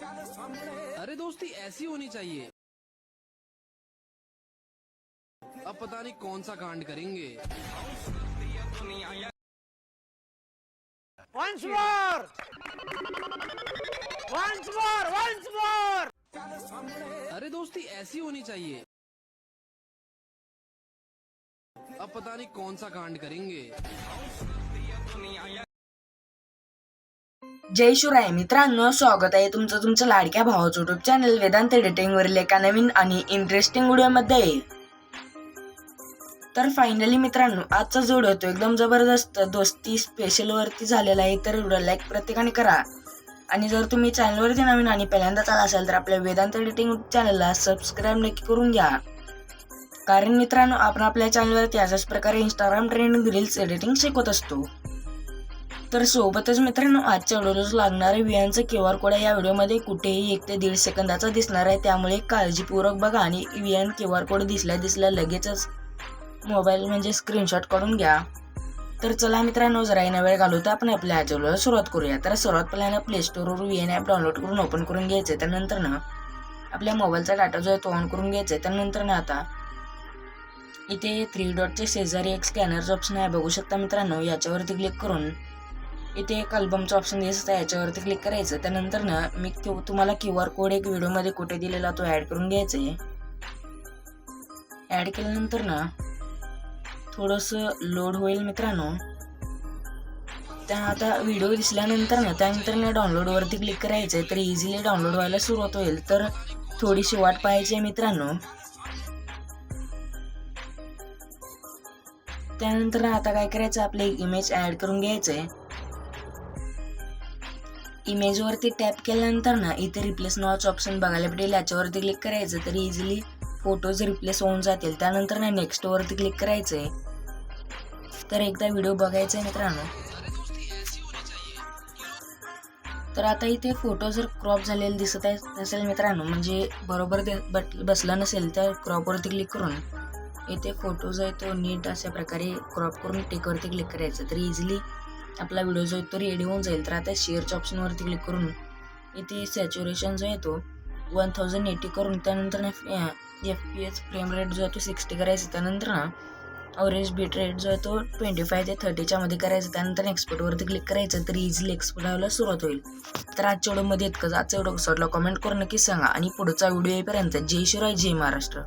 अरे दोस्ती ऐसी होनी चाहिए अब पता नहीं कौन सा कांड करेंगे Once more! Once more! Once more! अरे दोस्ती ऐसी होनी चाहिए अब पता नहीं कौन सा कांड करेंगे जय शिवराय मित्रांनो स्वागत आहे तुमचं तुमच्या लाडक्या भावाचं युट्यूब चॅनल वेदांत एडिटिंग वरील एका नवीन आणि इंटरेस्टिंग व्हिडिओमध्ये. तर फायनली मित्रांनो आजचा जोड व्हिडिओ तो एकदम जबरदस्त दोस्ती स्पेशल वरती झालेला आहे तर व्हिडिओ लाईक प्रत्येकाने करा. आणि जर तुम्ही चॅनलवरती नवीन आणि पहिल्यांदाच आला असाल तर आपल्या वेदांत एडिटिंग चॅनलला सबस्क्राईब नक्की करून घ्या. कारण मित्रांनो आपण आपल्या चॅनलवरती अशाच प्रकारे इंस्टाग्राम ट्रेंडिंग रील्स एडिटिंग शिकवत असतो. तर सोबतच मित्रांनो आजच्या व्हिडिओला लागणारे वियांचं क्यू आर कोड या व्हिडिओमध्ये कुठेही एक ते दीड सेकंदाचा दिसणार आहे. त्यामुळे काळजीपूर्वक बघा आणि विएन क्यू आर कोड दिसल्या दिसल्या लगेचच मोबाईल म्हणजे स्क्रीनशॉट काढून घ्या. तर चला मित्रांनो जरा येणं वेळ घालू तर आपण आपल्या आजच्या व्हिडिओला सुरुवात करूया. तर सर्वात पहिल्यांदा प्ले स्टोरवर व्ही ॲप डाउनलोड करून ओपन करून घ्यायचं. त्यानंतर ना आपल्या मोबाईलचा डाटा जो आहे तो ऑन करून घ्यायचा आहे. त्यानंतर ना आता इथे थ्री डॉटचे शेजारी एक स्कॅनरचं ऑप्शन आहे. बघू शकता मित्रांनो याच्यावरती क्लिक करून इथे एक अल्बमचं ऑप्शन दिसत आहे याच्यावरती क्लिक करायचं. त्यानंतर ना मी क्यू तुम्हाला क्यू आर कोड एक व्हिडिओमध्ये कुठे दिलेला तो ॲड करून घ्यायचा आहे. ॲड केल्यानंतर ना थोडंसं लोड होईल मित्रांनो. त्या आता व्हिडिओ दिसल्यानंतर ना त्यानंतर ना डाउनलोडवरती क्लिक करायचं आहे तर इझिली डाउनलोड व्हायला सुरुवात होईल. तर थोडीशी वाट पाहायची आहे मित्रांनो. त्यानंतर आता काय करायचं आपले इमेज ॲड करून घ्यायचं आहे. इमेजवरती टॅप केल्यानंतर ना इथे रिप्लेस नॉच ऑप्शन बघायला भेटेल. याच्यावरती क्लिक करायचं तर इझिली फोटोज रिप्लेस होऊन जातील. त्यानंतर ना नेक्स्टवरती क्लिक करायचं आहे तर एकदा व्हिडिओ बघायचा आहे मित्रांनो. तर आता इथे फोटो जर क्रॉप झालेले दिसत आहे नसेल मित्रांनो म्हणजे बरोबर बट बसला नसेल तर क्रॉपवरती क्लिक करून इथे फोटो जो आहे तो नीट अशा प्रकारे क्रॉप करून टेकवरती क्लिक करायचं. तर इझिली आपला व्हिडिओ जो आहे तो रेडी होऊन जाईल. तर आता शेअरच्या ऑप्शनवरती क्लिक करून इथे सॅच्युरेशन जो आहे तो वन थाउजंड एटी करून त्यानंतर F P H frame rate जो आहे तो सिक्स्टी करायचा. त्यानंतर ना अवरेज बीट रेट जो आहे तो ट्वेंटी फाय ते थर्टीच्या मध्ये करायचं. त्यानंतर एक्सपोर्टवरती क्लिक करायचं तर इझिली एक्सपोर्ट व्हायला सुरुवात होईल. तर आजच्या व्हिडिओमध्ये इतकंच. आजचा व्हिडिओ कसं वाटला कमेंट करून नक्की सांगा. आणि पुढचा व्हिडिओ येईपर्यंत जय शिवराय जय महाराष्ट्र.